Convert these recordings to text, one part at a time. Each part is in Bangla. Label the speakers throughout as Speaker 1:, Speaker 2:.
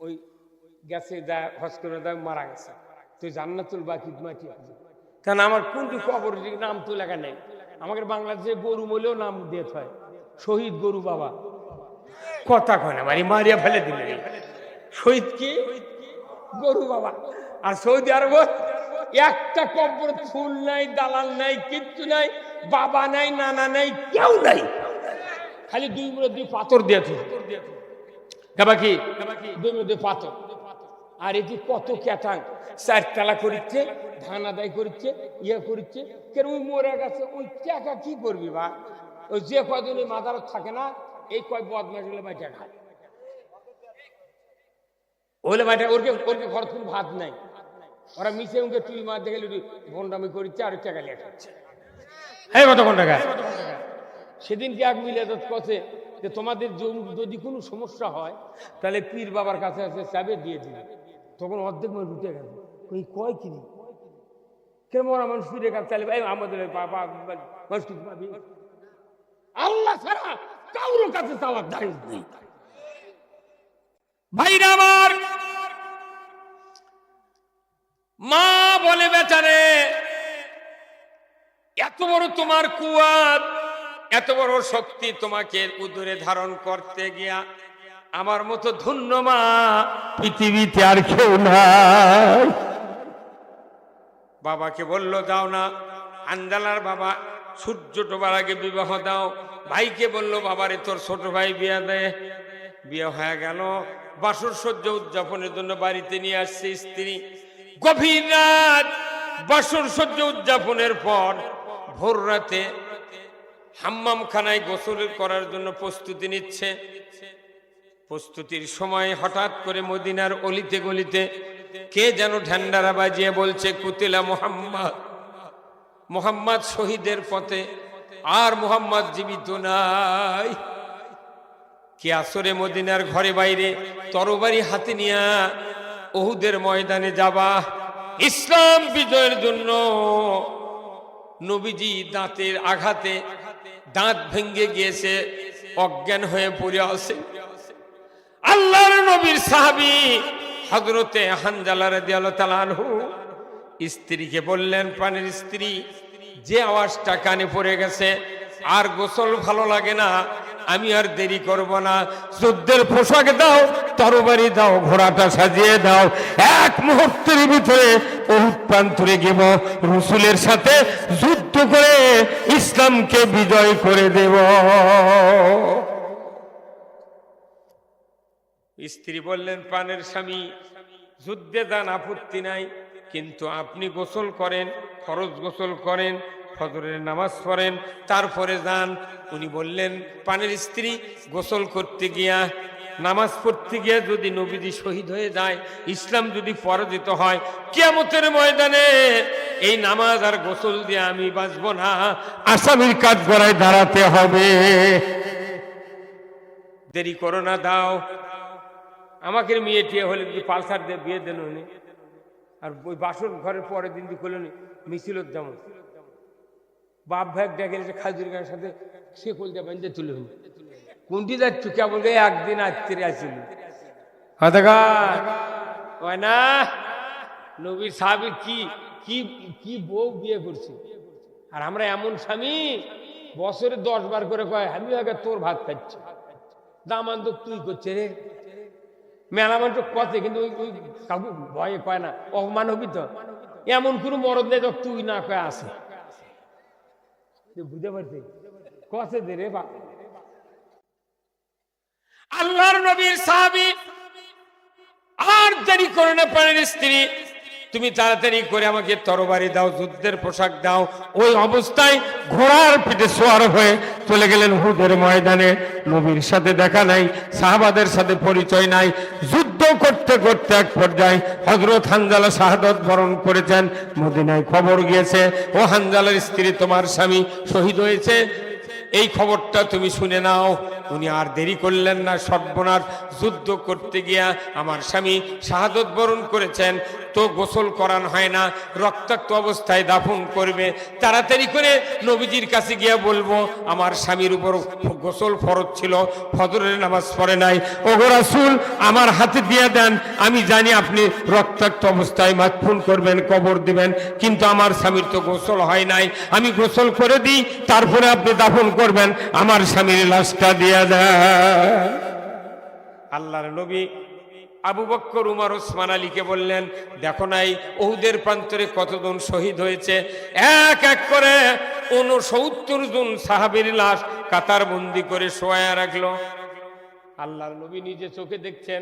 Speaker 1: ওই গেছে যা হজ করে দেয়, মারা গেছে। তুই জান্নাতুল বাকি মাটি আছে? কারণ আমার কোনটি কবর নাম তো লেখা নেই। আমাদের বাংলাদেশে গরু বলেও নাম দিয়ে হয় শহীদ গরু বাবা। কথা কয় না, মারি, মারিয়া ফেলে দিলে। শহীদ কি? গরু বাবা। আর সৌদি আরব, একটা কবর ফুল নাই, দালাল নাই, কিচ্ছু নাই, বাবা নাই, নানা নাই, কেউ নাই। খালি দুই দুই পাথর দিয়েছে কেবা কি? দুই মুড়ে আর এটি কত ক্যাটাং চারতলা করিচ্ছে ধান আদায় করিচ্ছে ইয়ে করিচ্ছে কেন ওই মরে গেছে ওই টাকা কি করবি বা? ওই যে কয়দিন ওই মাদারত থাকে না এই কয় বাইটা খায়। ওলে বাইটা ওরকে ওরকে খরচ কোনো ভাত নাই। ওরা মিশে উনকে টুই মার দেখে ভন্ডামি করিচ্ছে আর টাকা লিয়ে খাচ্ছে। হ্যাঁ কতক্ষণ টাকা? সেদিনকে এক মিলে কথে যে তোমাদের যদি কোনো সমস্যা হয়, তাহলে পীর বাবার কাছে আছে চাবে দিয়ে দিবে তখন অর্ধেক মানুষ উঠে গেল। ওই কয় কিনি কেন মানুষ কাছে ভাই আমাদের বাবা মানুষ কিছু পাবি আল্লাহ ছাড়া কাছে চাওয়ার দাঁড়িয়ে নেই। ভাইরা আমার, মা বলে, বেচারে, এত বড় তোমার কুয়াত এত বড় শক্তি তোমাকে উদরে ধারণ করতে গিয়া আমার মতো ধন্য মা পৃথিবীতে আর কেউ নাই। বাবাকে বলল, দাও না, আন্দালার বাবা সূর্য ডোবার আগে বিবাহ দাও। ভাইকে বলল, বাবারে, তোর ছোট ভাই বিয়া দে। বিয়ে হয়ে গেল। বাসর সহ্য উদযাপনের জন্য বাড়িতে নিয়ে আসছে স্ত্রী। গভীর রাত বাসর সহ্য উদযাপনের পর ভোর রাতে হাম্মাম খানায় গোসল করার জন্য প্রস্তুতি নিচ্ছে। প্রস্তুতির সময় হঠাৎ করে মদিনার অলিতে গলিতে কে যেন ঢ্যান্ডারা বাজিয়ে বলছে, কুতিলা মোহাম্মদ মোহাম্মদ শহীদের পথে, আর মোহাম্মদ জীবিত নাই। কে আসরে মদিনার ঘরে বাইরে তরবারি হাতে নিয়া ওহুদের ময়দানে যাবা। ইসলাম বিজয়ের জন্য নবীজি দাঁতের আঘাতে দাঁত ভেঙ্গে গিয়েছে, অজ্ঞান হয়ে পড়ে আছে। আল্লাহর নবীর সাহাবি হজরতে হানজালা রাদিয়াল্লাহু তাআলা আনহু স্ত্রীকে বললেন, প্রাণের স্ত্রী, যে আওয়াজটা কানে পড়ে গেছে, আর গোসল ভালো লাগে না, আমি আর দেরি করব না। যুদ্ধের পোশাক দাও, তরবারি দাও, ঘোড়াটা সাজিয়ে দাও। এক মুহূর্তের ভিতরে বহুত প্রান্তরে গেব রসুলের সাথে যুদ্ধ করে ইসলামকে বিজয় করে দেব। স্ত্রী বললেন, পানের স্বামী, যুদ্ধে যান, আপত্তি নাই। কিন্তু আপনি গোসল করেন, ফরজ গোসল করেন, ফজরের নামাজ পড়েন, তারপরে যান। উনি বললেন, পানের স্ত্রী, গোসল করতে গিয়া নামাজ পড়তে গিয়ে যদি নবীজি শহীদ হয়ে যায়, ইসলাম যদি পরাজিত হয়, কিয়ামতের ময়দানে এই নামাজ আর গোসল দিয়ে আমি বাঁচব না, আসামির কাজ গড়ায় দাঁড়াতে হবে। দেরি করো না, দাও। আমাকে মেয়ে টিয়ে হলে যদি পালসার দিয়ে বিয়ে দেন উনি, আর ওই বাসন ঘরের পরের দিন দিয়ে করলেন মিছিলত যেমন বাপ ভাই ডেকে খাজুর গানের সাথে সে কলতে বান্ধে তুলে হল কোনটি যাচ্ছ কেবল একদিন আত্মীয় আসিল। না নবীর সাহাবির কি কি কি বউ বিয়ে করছে? আর আমরা এমন স্বামী বছরে দশ বার করে কয় আমি আগে তোর ভাত খাচ্ছি। দামান তো তুই করছে রে? মেলা মানুষ কথে কিন্তু ওই ওই কাকু ভয়ে কয় না অপমান হবি তো এমন কোনো মরদ নেই তো তুই না কয় আসে। বুঝতে পারছি? কথে দে রে বা আল্লাহর নবীর সাহাবি আর দেরি করে না প্রাণের স্ত্রী। তুমি তাড়াতাড়ি করে আমাকে তরবারি দাও, যুদ্ধের পোশাক দাও। ওই অবস্থায় ঘোড়ার পিঠে সোয়ার হয়ে চলে গেলেন হুদের ময়দানে। নবীর সাথে দেখা নাই, সাহাবাদের সাথে পরিচয় নাই। যুদ্ধ করতে করতে এক পর্যায়ে হজরত হানজালা শাহাদত বরণ করেছেন। মদিনায় খবর গিয়েছে, ও হানজালার স্ত্রী তোমার স্বামী শহীদ হয়েছে। এই খবরটা তুমি শুনে নাও। উনি আর দেরি করলেন না, সর্বনাশ যুদ্ধ করতে গিয়া আমার স্বামী শাহাদত বরণ করেছেন। তো গোসল করান হয় না, রক্তাক্ত অবস্থায় দাফন করবে। তাড়াতাড়ি করে নবীজির কাছে গিয়া বলব, আমার স্বামীর উপর গোসল ফরজ ছিল, ফজরের নামাজ পড়ে নাই। ওগো রাসূল, আমার হাতে দিয়ে দেন, আমি জানি আপনি রক্তাক্ত অবস্থায় মাতফুন করবেন, কবর দিবেন, কিন্তু আমার স্বামীর তো গোসল হয় নাই। আমি গোসল করে দিই, তারপরে আপনি দাফন করবেন, আমার স্বামীর লাশটা দিয়ে দেন। আল্লাহর নবী আবু বক্কর, উমর, ওসমান আলীকে বললেন, দেখো নাই, ওহুদের প্রান্তরে কতজন শহীদ হয়েছে? এক এক করে উনসত্তর জন সাহাবির লাশ কাতার বন্দি করে শোয়া রাখল। আল্লাহর নবী নিজে চোখে দেখছেন,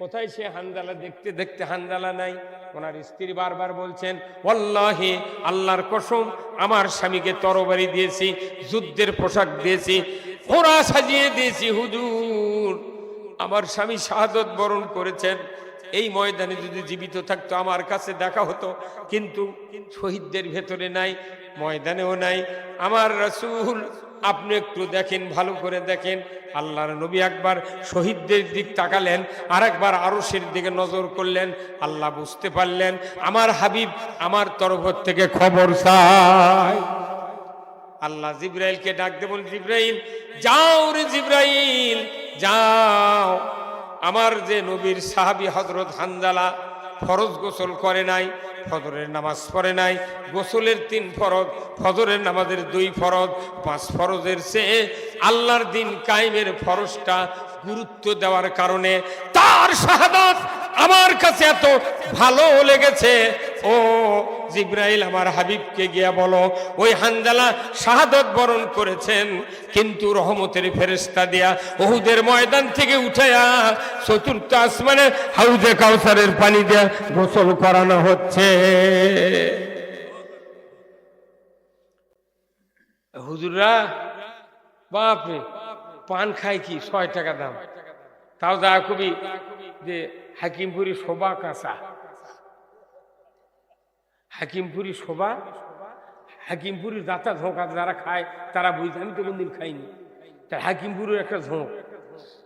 Speaker 1: কোথায় সে হানজালা দেখতে দেখতে হানজালা নাই? ওনার স্ত্রী বারবার বলছেন ওল্লাহি আল্লাহর কসম, আমার স্বামীকে তরবারি দিয়েছি, যুদ্ধের পোশাক দিয়েছি ঘোড়া সাজিয়ে দিয়েছি, হুজুর। আমার স্বামী শাহাদত বরণ করেছেন। এই ময়দানে যদি জীবিত থাকতো, আমার কাছে দেখা হতো, কিন্তু শহীদদের ভেতরে নাই, ময়দানেও নাই। আমার রসুল, আপনি একটু দেখেন, ভালো করে দেখেন। আল্লাহর নবী একবার শহীদদের দিক তাকালেন আর একবার আরসের দিকে নজর করলেন। আল্লাহ বুঝতে পারলেন, আমার হাবিব আমার তরফ থেকে খবর চাই আল্লাহ জিব্রাইলকে ডাক দেবেন জিব্রাইল, যাও রে জিব্রাইল। যাও। আমার যে নবীর সাহাবি হজরত হানজালা ফরজ গোসল করে নাই, ফজরের নামাজ পড়ে নাই, গোসলের তিন ফরজ, ফজরের নামাজের দুই ফরজ, পাঁচ ফরজের চেয়ে আল্লাহর দিন কায়েমের ফরজটা গুরুত্ব দেওয়ার কারণে তার শাহাদাত আমার কাছে এত ভালো লেগেছে। ও জিব্রাইল আমার হাবিবকে গিয়া বলো, ওই হানজালা শাহাদত বরণ করেছেন, কিন্তু রহমতের ফেরেস্তা দিয়া ওহুদের ময়দান থেকে উঠাইয়া চতুর্থ আসমানে হাউজে কাউসারের পানি দিয়া গোসল করানো হচ্ছে। হুজুররা, বাপরে, পান খায় কি? ছয় টাকা দাম। তাও যা খুবই যে হাকিমপুরি শোভা কাঁচা। হাকিমপুরি শোভা, হাকিমপুরি দাতা ঝোঁকা যারা খায়, তারা বুঝতে আমি তো কোনদিন খাইনি। তার হাকিমপুরের একটা ঝোঁক,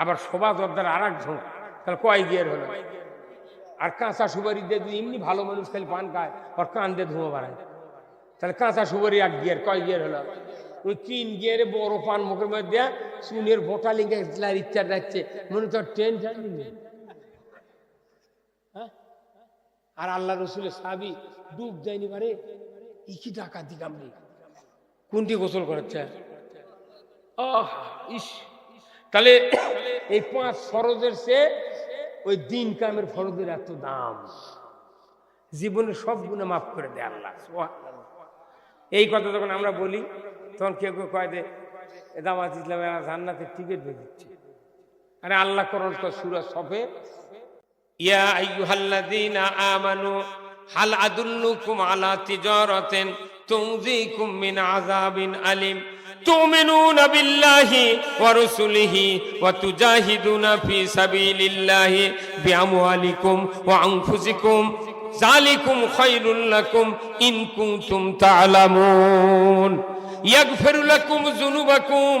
Speaker 1: আবার শোভা দরদার আর এক ঝোঁক, তাহলে কয় গিয়ার হলো? আর কাঁচা সুপারি দিয়ে যদি এমনি ভালো মানুষ খালি পান খায়, ওর কান দিয়ে ধোঁয়া বাড়ায়। তাহলে কাঁচা সুপারি এক গিয়ার, কয় গিয়ার হলো? ওই তিন গিয়ারে বড় পান মুখের মধ্যে দেয়া চুনের বোটা লিঙ্গে ইচ্ছা যাচ্ছে মনে তো ট্রেন জানি হ্যাঁ আর আল্লাহ রসুলের সাবি ডুব যায়নি বারে ই কি টাকা দিকামনি কোনটি গোসল করাচ্ছে? ইস। তাহলে এই পাঁচ ফরজের সে ওই দিন কামের ফরজের এত দাম। জীবনে সব গুণে মাফ করে দেয় আল্লাহ। এই কথা যখন আমরা বলি, তখন কেউ কেউ কয় দে দামাত ইসলাম জান্নাতের টিকিট বেঁধে দিচ্ছে আরে আল্লাহ করণ তো সুরা সফে ইয়া আইয়ুহাল্লাযীনা আমানু, হাল আদুল্লুকুম আলা তিজারাতিন তুনজিকুম মিন আযাবিন আলিম। ওয়া রাসূলিহি ওয়া তুজাহিদুনা ফি সাবিলিল্লাহি বিআমওয়ালিকুম ওয়া আনফুসিকুম। যালিকুম খায়রুল লাকুম ইন কুনতুম তা'লামুন ইয়াগফিরু লাকুম যুনুবাকুম।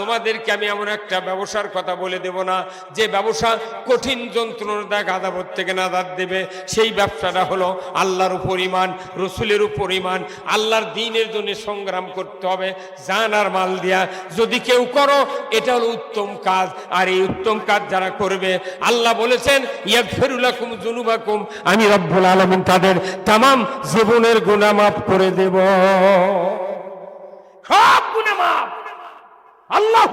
Speaker 1: তোমাদেরকে আমি এমন একটা ব্যবসার কথা বলে দেব না, যে ব্যবসা কঠিন যন্ত্রণা গাদাবত থেকে নাদার দেবে। সেই ব্যবসাটা হলো আল্লাহর উপর ইমান রসুলের উপর ইমান আল্লাহর দিনের জন্য সংগ্রাম করতে হবে, জান আর মাল দিয়া। যদি কেউ করো, এটা হলো উত্তম কাজ। আর এই উত্তম কাজ যারা করবে, আল্লাহ বলেছেন ইয়াগফিরুলাকুম জুনুবাকুম আমি রব্বুল আলামিন তাদের তামাম জীবনের মাফ করে দেব। সব মাফ। আল্লাহ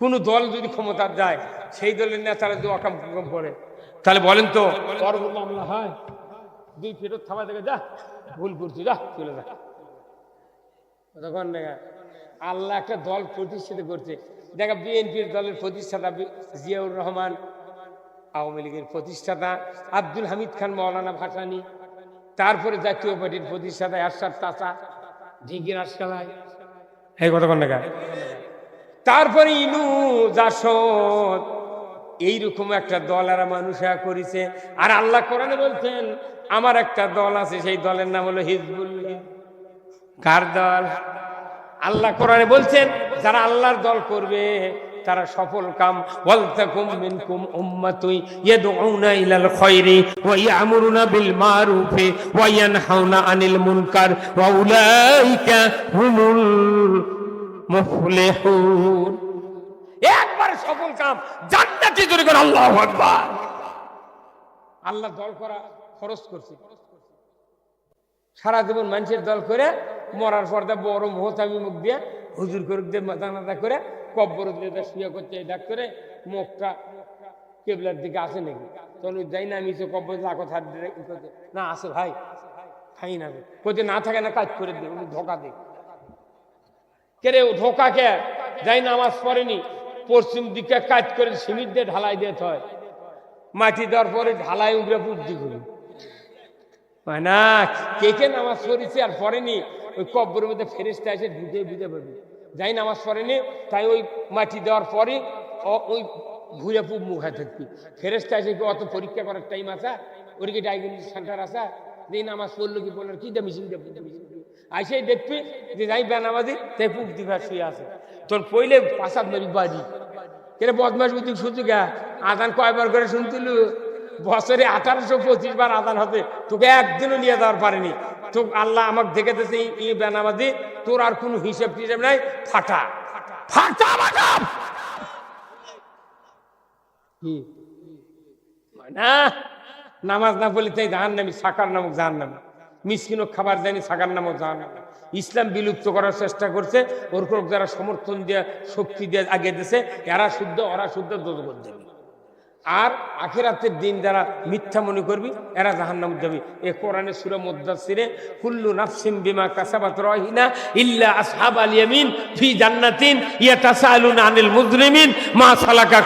Speaker 1: কোন দল যদি ক্ষমতার যায় সেই দলের নেতারা যদি অকাম কুকাম করে, তাহলে বলেন তো মামলা হয়। দুই ফেরত থামা দেখে যা, ভুল করছি, যা, চলে যা। তখন দেখা আল্লাহ একটা দল প্রতিষ্ঠিত করছে। দেখা, বিএনপির দলের প্রতিষ্ঠাতা জিয়াউর রহমান, আওয়ামী লীগের প্রতিষ্ঠাতা, আব্দুল হামিদ খান, মৌলানা ভাসানি, তারপরে জাতীয় পার্টির প্রতিষ্ঠাতা আরশাদ তাসা ঢিঙ্গির আশকালায় এই কথা কন্যা তারপরে ইনু জাসদ, এইরকম একটা দল আর মানুষ করেছে। আর আল্লাহ কোরআনে বলছেন, আমার একটা দল আছে, সেই দলের নাম হলো হিজবুল্লাহ কার দল? আল্লাহ কোরআনে বলছেন, যারা আল্লাহর দল করবে তারা সফল কাম। ওয়ালতাকুম মিনকুম ইয়াদউনা ইলাল খায়রি ওয়া ইয়ামুরুনা বিল মারুফি ওয়া ইয়ানহাউনা আনিল মুনকার ওয়া উলাইকা হুমুল মুফলিহুন। একবার সফল কাম জান্নাতি করে, আল্লাহু আকবার। আল্লাহ দল করা খরচ করছে। সারা জীবন মানুষের দল করে মরার পর্দা বড় মোহতামি মুখ দিয়ে হুজুর করে দিয়ে মাথা করে কব্বর দিয়ে শুয়ে করতে ডাক করে মুখটা কেবলার দিকে আসে নাকি? তখন যাই না, আমি তো কব্বর লাখো হাত দিয়ে না, আসে ভাই, খাই না কোথায় না থাকে না, কাজ করে দিয়ে উনি ধোকা দেয় কে রে, ও ধোকা কে? যাই নামাজ পড়েনি, পশ্চিম দিকে কাজ করে সিমিট দিয়ে ঢালাই দিতে হয় মাটি দেওয়ার পরে ঢালাই উগরে বুদ্ধি করি। না, কে কে নামাজ পড়েছে আর পড়েনি, ওই কব্বরের মধ্যে ফেরেস্তা এসে ঢুকে বুঝে পাবি। যাই নামাজ পড়েনি, তাই ওই মাটি দেওয়ার পরে ওই ঘুরে পুব মুখে থাকবি ফেরেস্তা কি অত পরীক্ষা করার টাইম আসা ওর কি ডায়াগনোসিস সেন্টার আসা যে নামাজ পড়ল কি বলল কি দা মিশিং আইসেই দেখবি যে যাই বেনামাজি, তাই পুব দিবা শুয়ে আছে। তোর পইলে পাশাত মারি বাজি। কেন বদমাস বুদ্ধি শুনছু গা? আদান কয়বার করে শুনতিলু বছরে আঠারোশো পঁচিশ বার আদান হবে, তোকে একদিনও নিয়ে যাওয়ার পারেনি। তো আল্লাহ আমাকে দেখে দিয়েছে ই বেনামাজি তোর আর কোনো হিসেব টিসেব নাই ফাটা। ফাটা কি? না? নামাজ না বলি তাই জাহান নামি সাকার নামক জাহান নামে মিসকিনও খাবার দেয়নি সাকার নামক জাহান নামে ইসলাম বিলুপ্ত করার চেষ্টা করছে ওরকম যারা সমর্থন দিয়ে শক্তি দিয়ে আগে দিছে এরা শুদ্ধ ওরা শুদ্ধ দোজগত দেবে। আর আখেরাতের দিন যারা মিথ্যা মনে করবি, এরা জাহান্নাম যাবি। এ কোরআনে সুরে মুদাসসিরে, কুল্লু নাফসিম বিমা কাসাবাত রহিনা ইল্লা আসহাব আলিয়ামিন ফি জান্নাতিন ইয়াতাসালুনা আনিল মুজরিমিন মা সালাকা